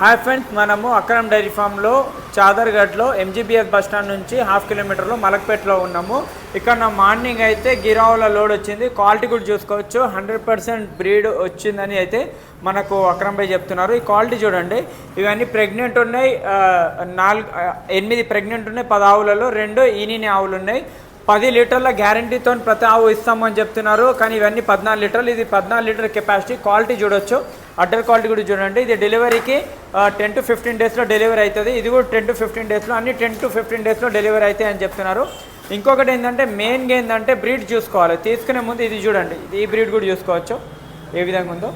Hi friends మనము Akram dairy ఫామ్లో చాదర్గఢ్లో ఎంజీబీఎస్ బస్ స్టాండ్ నుంచి హాఫ్ కిలోమీటర్లో మలక్పేటలో ఉన్నాము. ఇక్కడ నా మార్నింగ్ అయితే గిరావుల లోడ్ వచ్చింది. క్వాలిటీ కూడా చూసుకోవచ్చు. హండ్రెడ్ పర్సెంట్ బ్రీడ్ వచ్చిందని అయితే మనకు అక్రమ్ భాయ్ చెప్తున్నారు. ఈ క్వాలిటీ చూడండి. ఇవన్నీ ప్రెగ్నెంట్ ఉన్నాయి. నాలుగు ఎనిమిది ప్రెగ్నెంట్ ఉన్నాయి. పది ఆవులలో రెండు ఈనిని ఆవులు ఉన్నాయి. పది లీటర్ల గ్యారంటీతో ప్రతి ఆవు ఇస్తామని చెప్తున్నారు. కానీ ఇవన్నీ పద్నాలుగు లీటర్లు. ఇది పద్నాలుగు లీటర్ కెపాసిటీ. క్వాలిటీ చూడొచ్చు. అడ్డర్ క్వాలిటీ కూడా చూడండి. ఇది డెలివరీకి టెన్ టు ఫిఫ్టీన్ డేస్లో డెలివరీ అవుతుంది. ఇది కూడా టెన్ టు ఫిఫ్టీన్ డేస్లో అన్ని టెన్ టు ఫిఫ్టీన్ డేస్లో డెలివరీ అవుతాయి అని చెప్తున్నారు. ఇంకొకటి ఏంటంటే మెయిన్గా ఏంటంటే బ్రీడ్ చూసుకోవాలి. తీసుకునే ముందు ఇది చూడండి. ఇది ఈ బ్రీడ్ కూడా చూసుకోవచ్చు. ఏ విధంగా ఉందో.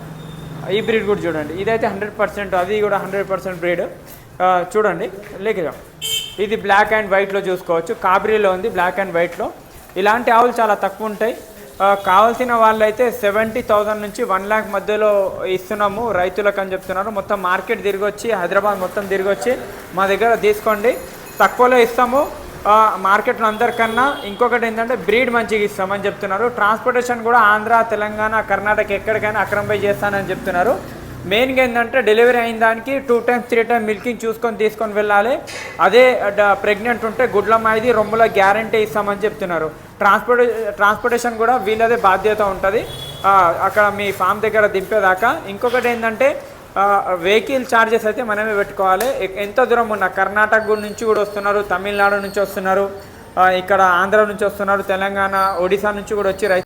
ఈ బ్రీడ్ కూడా చూడండి. ఇదైతే హండ్రెడ్ పర్సెంట్ అది కూడా హండ్రెడ్ పర్సెంట్ బ్రీడ్ చూడండి. లేక ఇది. బ్లాక్ అండ్ వైట్లో చూసుకోవచ్చు. కాబరీలో ఉంది బ్లాక్ అండ్ వైట్లో ఇలాంటి ఆవులు చాలా తక్కువ ఉంటాయి. కావాల్సిన వాళ్ళైతే సెవెంటీ థౌజండ్ నుంచి వన్ ల్యాక్ మధ్యలో ఇస్తున్నాము రైతులకు అని చెప్తున్నారు. మొత్తం మార్కెట్ తిరిగి వచ్చి హైదరాబాద్ మొత్తం తిరిగి వచ్చి మా దగ్గర తీసుకోండి. తక్కువలో ఇస్తాము. మార్కెట్లో అందరికన్నా ఇంకొకటి ఏంటంటే బ్రీడ్ మంచిగా ఇస్తామని చెప్తున్నారు. ట్రాన్స్పోర్టేషన్ కూడా ఆంధ్ర తెలంగాణ కర్ణాటక ఎక్కడికైనా అక్రమపై చేస్తానని చెప్తున్నారు. మెయిన్గా ఏంటంటే డెలివరీ అయిన దానికి two times three time milking చూసుకొని తీసుకొని వెళ్ళాలి. అదే ప్రెగ్నెంట్ ఉంటే గుడ్లమ్మ ఇది రొమ్ముల గ్యారంటీ ఇస్తామని చెప్తున్నారు. ట్రాన్స్పోర్ట్ ట్రాన్స్పోర్టేషన్ కూడా వీళ్ళదే బాధ్యత ఉంటుంది. అక్కడ మీ ఫామ్ దగ్గర దింపేదాకా. ఇంకొకటి ఏంటంటే వెహికల్ ఛార్జెస్ అయితే మనమే పెట్టుకోవాలి. ఎంత దూరం ఉన్న కర్ణాటక నుంచి కూడా వస్తున్నారు తమిళనాడు నుంచి వస్తున్నారు ఇక్కడ ఆంధ్ర నుంచి వస్తున్నారు తెలంగాణ ఒడిశా నుంచి కూడా వచ్చి